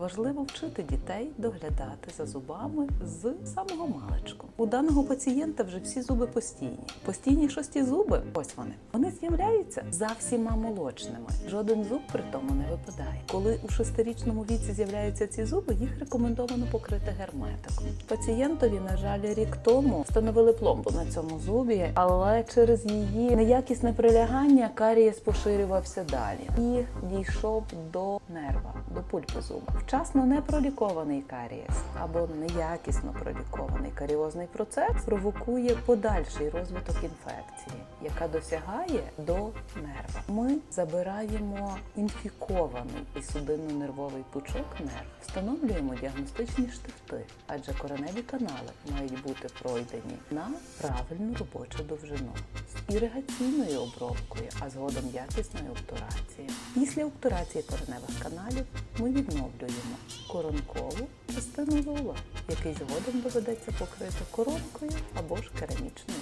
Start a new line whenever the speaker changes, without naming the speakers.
Важливо вчити дітей доглядати за зубами з самого маличку. У даного пацієнта вже всі зуби постійні. Постійні шості зуби, ось вони. Вони з'являються за всіма молочними. Жоден зуб при тому не випадає. Коли у шестирічному віці з'являються ці зуби, їх рекомендовано покрити герметиком. Пацієнтові, на жаль, рік тому встановили пломбу на цьому зубі, але через її неякісне прилягання карієс поширювався далі і дійшов до нерва, до пульпи зуба. Вчасно не пролікований карієс або неякісно пролікований каріозний процес провокує подальший розвиток інфекції, яка досягає до нерва. Ми забираємо інфікований і судинно-нервовий пучок нерв, встановлюємо діагностичні штифти, адже кореневі канали мають бути пройдені на правильну робочу довжину іригаційною обробкою, а згодом якісною обтурацією. Після обтурації кореневих каналів ми відновлюємо коронкову частину зуба, який згодом доведеться покрити коронкою або ж керамічною.